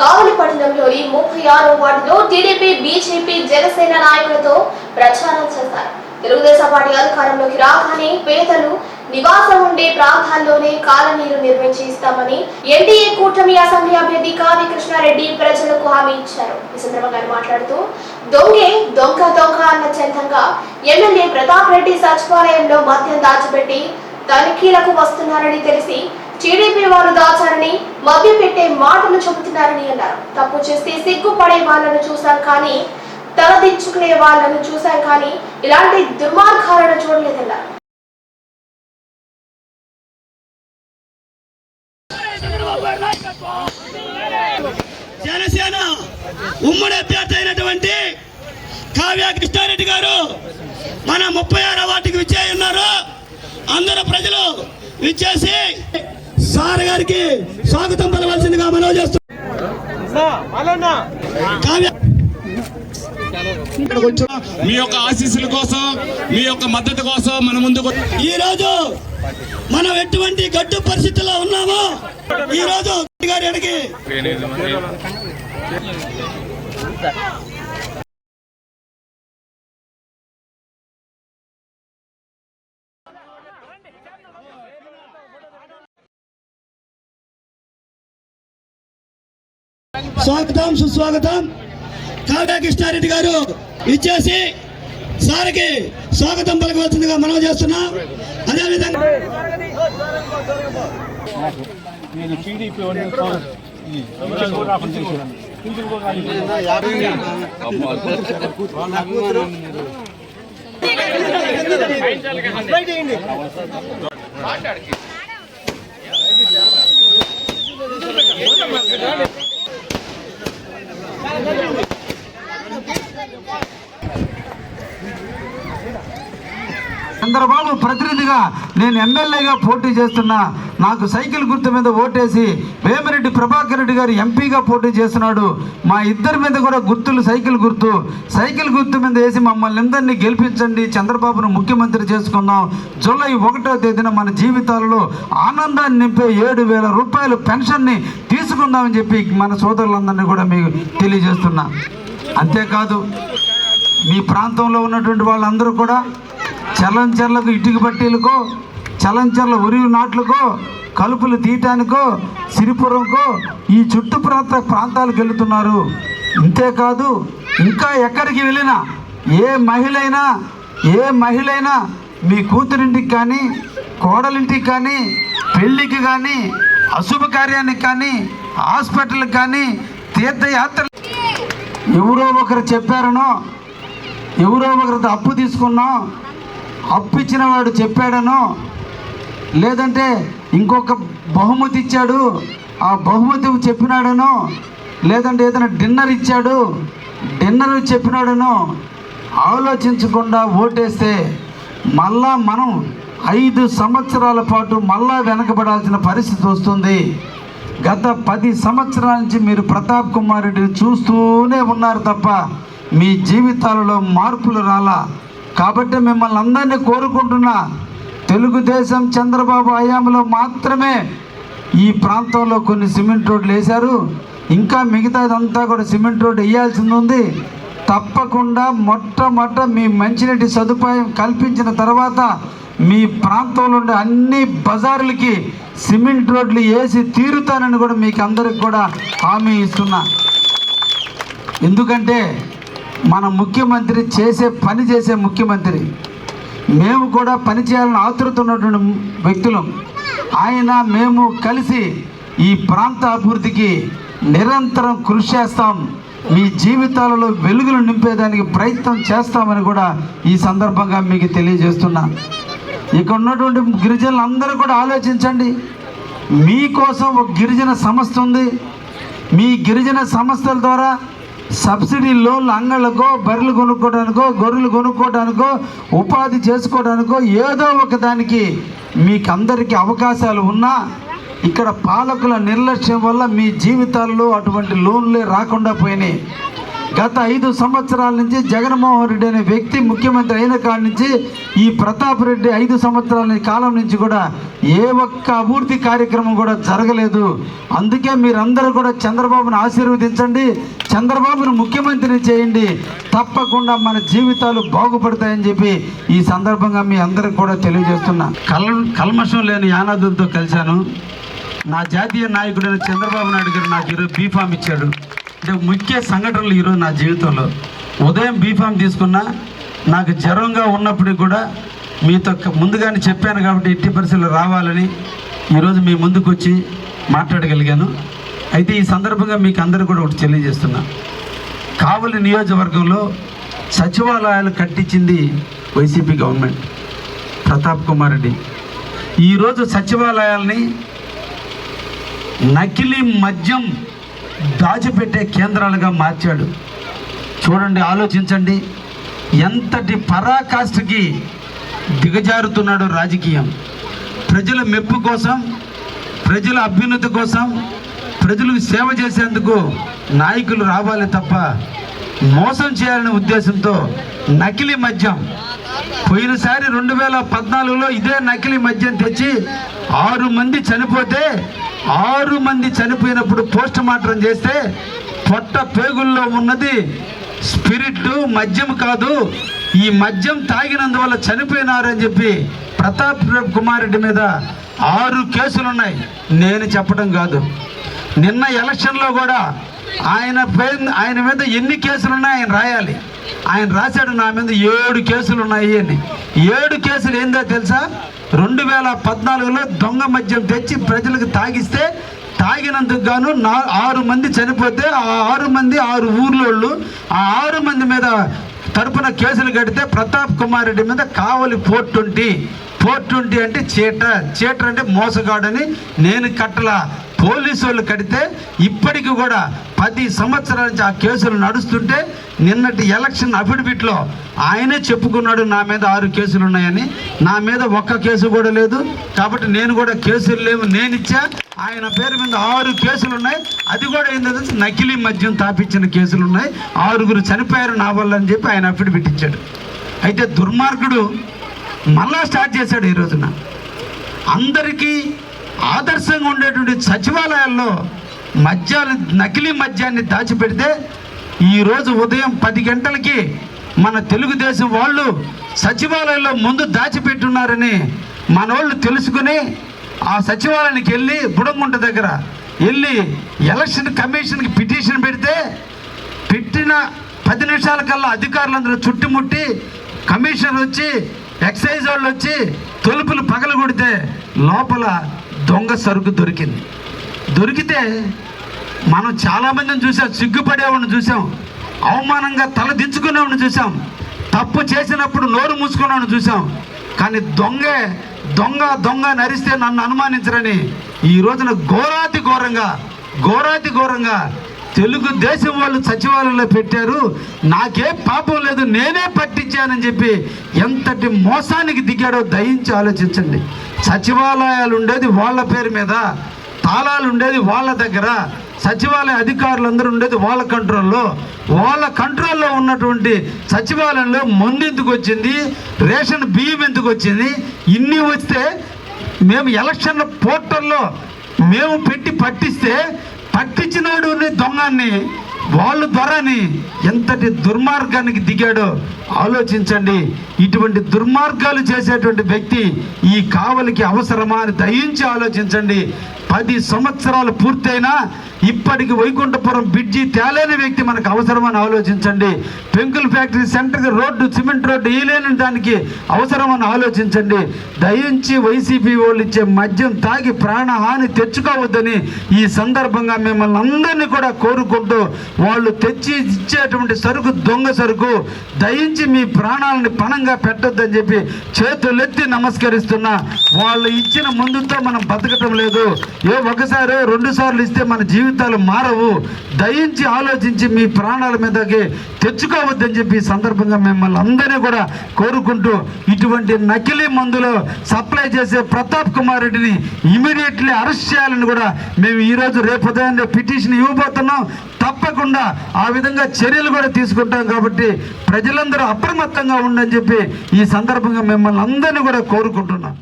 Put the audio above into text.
కావలిపట్నంలోని ముప్పై ఆరో వార్డులో టీడీపీ బీజేపీ జనసేన నాయకులతో ప్రచారం చేశారు. తెలుగుదేశం పార్టీ అధికారంలోకి రాగానే పేదలు నివాసం ఉండే ప్రాంతాల్లోనే కాలనీలు నిర్మించి ఇస్తామని ఎన్డీఏ కూటమి అసెంబ్లీ అభ్యర్థి కావి కృష్ణారెడ్డి ప్రజలకు హామీ ఇచ్చారు. ఈ సందర్భంగా మాట్లాడుతూ దొంగే దొంగ దొంగ అన్న చందంగా ఎమ్మెల్యే ప్రతాప్ రెడ్డి సచివాలయంలో మద్యం దాచిపెట్టి తనిఖీలకు వస్తున్నారని తెలిసి టీడీపీ వారు దాచారని మభ్య పెట్టే మాటలు చెబుతున్నారని అన్నారు. తప్పు చేస్తే సిగ్గుపడే వాళ్ళను చూశాం కానీ తలదించుకునే వాళ్ళను చూశాం కానీ ఇలాంటి దుర్మార్గాలను చూడలేదన్నారు. జనసేన ఉమ్మడి అభ్యర్థి అయినటువంటి కావ్య కృష్ణారెడ్డి గారు మన ముప్పై ఆరో వాటికి విచ్చేయవున్నారు అందరూ ప్రజలు విచ్చేసి సార్ గారికి స్వాగతం పలవలసిందిగా మనవి చేస్తున్నారు కావ్య మీ యొక్క ఆశీస్సుల కోసం మీ యొక్క మద్దతు కోసం మన ముందుకు ఈ రోజు మనం ఎటువంటి గడ్డు పరిస్థితుల్లో ఉన్నామో ఈ రోజు గారి స్వాగతం సుస్వాగతం. కావ్య కృష్ణారెడ్డి గారు ఇచ్చేసి సార్కి స్వాగతం పలకవలసిందిగా మనం చేస్తున్నాం. అదేవిధంగా చంద్రబాబు ప్రతినిధిగా నేను ఎమ్మెల్యేగా పోటీ చేస్తున్నా నాకు సైకిల్ గుర్తు మీద ఓటేసి వేమిరెడ్డి ప్రభాకర్ రెడ్డి గారు ఎంపీగా పోటీ చేస్తున్నాడు. మా ఇద్దరి మీద కూడా గుర్తులు సైకిల్ గుర్తు. సైకిల్ గుర్తు మీద వేసి మమ్మల్ని అందరినీ గెలిపించండి. చంద్రబాబును ముఖ్యమంత్రి చేసుకుందాం. జూలై ఒకటో తేదీన మన జీవితాలలో ఆనందాన్ని నింపే ఏడు వేల రూపాయలు పెన్షన్ని తీసుకుందామని చెప్పి మన సోదరులందరినీ కూడా మీకు తెలియజేస్తున్నా. అంతేకాదు మీ ప్రాంతంలో ఉన్నటువంటి వాళ్ళందరూ కూడా చలంచర్లకు ఇటుక పట్టీలకో చలంచర్ల ఉరివి నాట్లకో కలుపులు తీయటానికో సిరిపురంకో ఈ చుట్టు ప్రాంత ప్రాంతాలకు వెళుతున్నారు. ఇంతేకాదు ఇంకా ఎక్కడికి వెళ్ళినా ఏ మహిళైనా ఏ మహిళైనా మీ కూతురింటికి కానీ కోడలింటికి కానీ పెళ్ళికి కానీ అశుభ కార్యానికి కానీ హాస్పిటల్కి కానీ తీర్థయాత్ర ఎవరో ఒకరు చెప్పారనో ఎవరో ఒకరితో అప్పు తీసుకున్నా అప్పు ఇచ్చిన వాడు చెప్పాడనో లేదంటే ఇంకొక బహుమతి ఇచ్చాడు ఆ బహుమతి చెప్పినాడనో లేదంటే ఏదైనా డిన్నర్ ఇచ్చాడు డిన్నర్ చెప్పినాడనో ఆలోచించకుండా ఓటేస్తే మళ్ళా మనం ఐదు సంవత్సరాల పాటు మళ్ళా వెనకబడాల్సిన పరిస్థితి వస్తుంది. గత పది సంవత్సరాల నుంచి మీరు ప్రతాప్ కుమార్ రెడ్డిని చూస్తూనే ఉన్నారు తప్ప మీ జీవితాలలో మార్పులు రాలా. కాబట్టి మిమ్మల్ని అందరినీ కోరుకుంటున్నా తెలుగుదేశం చంద్రబాబు హయాంలో మాత్రమే ఈ ప్రాంతంలో కొన్ని సిమెంట్ రోడ్లు వేశారు. ఇంకా మిగతాదంతా కూడా సిమెంట్ రోడ్డు వేయాల్సింది ఉంది. తప్పకుండా మొట్టమొదట మీ మంచినీటి సదుపాయం కల్పించిన తర్వాత మీ ప్రాంతంలో ఉండే అన్ని బజార్లకి సిమెంట్ రోడ్లు వేసి తీరుతానని కూడా మీకు అందరికి కూడా హామీ ఇస్తున్నా. ఎందుకంటే మన ముఖ్యమంత్రి చేసే పని చేసే ముఖ్యమంత్రి. మేము కూడా పని చేయాలని ఆతృత ఉన్నటువంటి వ్యక్తులం. ఆయన మేము కలిసి ఈ ప్రాంత అభివృద్ధికి నిరంతరం కృషి చేస్తాం. మీ జీవితాలలో వెలుగులు నింపేదానికి ప్రయత్నం చేస్తామని కూడా ఈ సందర్భంగా మీకు తెలియజేస్తున్నా. ఇక్కడ ఉన్నటువంటి గిరిజనులు అందరూ కూడా ఆలోచించండి. మీకోసం ఒక గిరిజన సంస్థ ఉంది. మీ గిరిజన సంస్థల ద్వారా సబ్సిడీ లోన్లు అంగళ్ళకో బర్రెలు కొనుక్కోవడానికో గొర్రెలు కొనుక్కోవడానికో ఉపాధి చేసుకోవడానికో ఏదో ఒక దానికి మీకు అందరికీ అవకాశాలు ఉన్నా ఇక్కడ పాలకుల నిర్లక్ష్యం వల్ల మీ జీవితాల్లో అటువంటి లోన్లే రాకుండా పోయినాయి. గత ఐదు సంవత్సరాల నుంచి జగన్మోహన్ రెడ్డి అనే వ్యక్తి ముఖ్యమంత్రి అయిన కాడి నుంచి ఈ ప్రతాప్ రెడ్డి ఐదు సంవత్సరాల కాలం నుంచి కూడా ఏ ఒక్క అభివృద్ధి కార్యక్రమం కూడా జరగలేదు. అందుకే మీరందరూ కూడా చంద్రబాబును ఆశీర్వదించండి చంద్రబాబును ముఖ్యమంత్రిని చేయండి. తప్పకుండా మన జీవితాలు బాగుపడతాయని చెప్పి ఈ సందర్భంగా మీ అందరికి కూడా తెలియజేస్తున్నా. కల్ కల్మషం లేని యానాదులతో కలిశాను. నా జాతీయ నాయకుడైన చంద్రబాబు నాయుడు గారు నాకు ఈరోజు బీఫామ్ ఇచ్చాడు. అంటే ముఖ్య సంఘటనలు ఈరోజు నా జీవితంలో. ఉదయం బీఫామ్ తీసుకున్నా నాకు జ్వరంగా ఉన్నప్పటికీ కూడా మీతో ముందుగానే చెప్పాను కాబట్టి ఎట్టి పరిస్థితులు రావాలని ఈరోజు మీ ముందుకు వచ్చి మాట్లాడగలిగాను. అయితే ఈ సందర్భంగా మీకు అందరూ కూడా ఒకటి తెలియజేస్తున్నా. కావలి నియోజకవర్గంలో సచివాలయాలు కట్టించింది వైసీపీ గవర్నమెంట్. ప్రతాప్ కుమార్ రెడ్డి. ఈరోజు సచివాలయాల్ని నకిలీ మద్యం దాచిపెట్టే కేంద్రాలుగా మార్చాడు. చూడండి ఆలోచించండి. ఎంతటి పరాకాష్ఠకి దిగజారుతున్నాడు రాజకీయం. ప్రజల మెప్పు కోసం ప్రజల అభ్యున్నతి కోసం ప్రజలకు సేవ చేసేందుకు నాయకులు రావాలి తప్ప మోసం చేయాలనే ఉద్దేశంతో నకిలీ మద్యం పోయినసారి రెండు వేల పద్నాలుగులో ఇదే నకిలీ మద్యం తెచ్చి ఆరు మంది చనిపోతే ఆరు మంది చనిపోయినప్పుడు పోస్ట్ మార్టం చేస్తే పొట్ట పేగుల్లో ఉన్నది. స్పిరిట్ మద్యం కాదు. ఈ మద్యం తాగినందువల్ల చనిపోయినారు అని చెప్పి ప్రతాప్ కుమార్ రెడ్డి మీద ఆరు కేసులు ఉన్నాయి నేను చెప్పడం కాదు. నిన్న ఎలక్షన్లో కూడా ఆయన ఆయన మీద ఎన్ని కేసులు ఉన్నాయి ఆయన రాయాలి. ఆయన రాశాడు నా మీద ఏడు కేసులు ఉన్నాయి అని. ఏడు కేసులు ఏందో తెలుసా? రెండు వేల పద్నాలుగులో దొంగ మద్యం తెచ్చి ప్రజలకు తాగిస్తే తాగినందుకు గాను నా ఆరు మంది చనిపోతే ఆ ఆరు మంది ఆరు ఊర్లోళ్ళు ఆ ఆరు మంది మీద తరపున కేసులు కడితే ప్రతాప్ కుమార్ రెడ్డి మీద Kavali four twenty. Four twenty అంటే చీట. చీటర్ అంటే మోసగాడని నేను కట్టలా. పోలీసు వాళ్ళు కడితే ఇప్పటికి కూడా పది సంవత్సరాల నుంచి ఆ కేసులు నడుస్తుంటే నిన్నటి ఎలక్షన్ అఫిడవిట్లో ఆయనే చెప్పుకున్నాడు నా మీద ఆరు కేసులు ఉన్నాయని. నా మీద ఒక్క కేసు కూడా లేదు. కాబట్టి నేను కూడా కేసులు లేవు నేను ఇచ్చా. ఆయన పేరు మీద ఆరు కేసులు ఉన్నాయి. అది కూడా ఏంటంటే నకిలీ మద్యం తాపించిన కేసులు ఉన్నాయి. ఆరుగురు చనిపోయారు నా వల్ల అని చెప్పి ఆయన అఫిడవిట్ ఇచ్చాడు. అయితే దుర్మార్గుడు మళ్ళా స్టార్ట్ చేశాడు ఈ రోజున. అందరికీ ఆదర్శంగా ఉండేటువంటి సచివాలయాల్లో మద్యాలు నకిలీ మద్యాన్ని దాచిపెడితే ఈరోజు ఉదయం పది గంటలకి మన తెలుగుదేశం వాళ్ళు సచివాలయంలో ముందు దాచిపెట్టున్నారని మన వాళ్ళు తెలుసుకుని ఆ సచివాలయానికి వెళ్ళి బుడంగుంట దగ్గర వెళ్ళి ఎలక్షన్ కమిషన్కి పిటిషన్ పెడితే పెట్టిన పది నిమిషాల కల్లా అధికారులందరూ చుట్టుముట్టి కమిషనర్ వచ్చి ఎక్సైజ్ వాళ్ళు వచ్చి తలుపులు పగలగొడితే లోపల దొంగ సరుకు దొరికింది. దొరికితే మనం చాలామందిని చూసాం సిగ్గుపడేవాడిని చూసాం అవమానంగా తల దించుకునేవాడిని చూసాం తప్పు చేసినప్పుడు నోరు మూసుకునేవాడిని చూసాం. కానీ దొంగే దొంగ దొంగ నరిస్తే నన్ను అనుమానించరని ఈ రోజున ఘోరాతి ఘోరంగా ఘోరాతి ఘోరంగా తెలుగుదేశం వాళ్ళు సచివాలయంలో పెట్టారు. నాకే పాపం లేదు నేనే పట్టించానని చెప్పి ఎంతటి మోసానికి దిగాడో దయించి ఆలోచించండి. సచివాలయాలు ఉండేది వాళ్ళ పేరు మీద తాళాలు ఉండేది వాళ్ళ దగ్గర సచివాలయ అధికారులందరూ ఉండేది వాళ్ళ కంట్రోల్లో. వాళ్ళ కంట్రోల్లో ఉన్నటువంటి సచివాలయంలో మందు ఎందుకు వచ్చింది రేషన్ బియ్యం ఎందుకు వచ్చింది ఇన్ని వస్తే మేము ఎలక్షన్ పోర్టల్లో మేము పెట్టి పట్టిస్తే పట్టించినాడు దొంగని వాళ్ళు దొరని ఎంతటి దుర్మార్గానికి దిగాడో ఆలోచించండి. ఇటువంటి దుర్మార్గాలు చేసేటువంటి వ్యక్తి ఈ కావలికి అవసరమా అని దయించి ఆలోచించండి. పది సంవత్సరాలు పూర్తయినా ఇప్పటికి వైకుంఠపురం బ్రిడ్జి తేలేని వ్యక్తి మనకు అవసరమని ఆలోచించండి. పెంకుల ఫ్యాక్టరీ సెంటర్కి రోడ్డు సిమెంట్ రోడ్డు వేయలేని దానికి అవసరమని ఆలోచించండి. దయించి వైసీపీ వాళ్ళు ఇచ్చే మద్యం తాగి ప్రాణహాని తెచ్చుకోవద్దని ఈ సందర్భంగా మిమ్మల్ని అందరినీ కూడా కోరుకుంటూ వాళ్ళు తెచ్చి ఇచ్చేటువంటి సరుకు దొంగ సరుకు దయించి మీ ప్రాణాలని పణంగా పెట్టొద్దని చెప్పి చేతులెత్తి నమస్కరిస్తున్నా. వాళ్ళు ఇచ్చిన ముందుతో మనం బతకటం లేదు. ఏ ఒకసారి రెండు సార్లు ఇస్తే మన జీవితాలు మారవు. దయించి ఆలోచించి మీ ప్రాణాల మీదకి తెచ్చుకోవద్దని చెప్పి సందర్భంగా మిమ్మల్ని అందరినీ కూడా కోరుకుంటూ ఇటువంటి నకిలీ మందులు సప్లై చేసే ప్రతాప్ కుమార్ రెడ్డిని ఇమీడియట్లీ అరెస్ట్ చేయాలని కూడా మేము ఈరోజు రేపు ఉదయం పిటిషన్ ఇవ్వబోతున్నాం. తప్పకుండా ఆ విధంగా చర్యలు కూడా తీసుకుంటాం కాబట్టి ప్రజలందరూ అప్రమత్తంగా ఉండని చెప్పి ఈ సందర్భంగా మిమ్మల్ని అందరినీ కూడా కోరుకుంటున్నాం.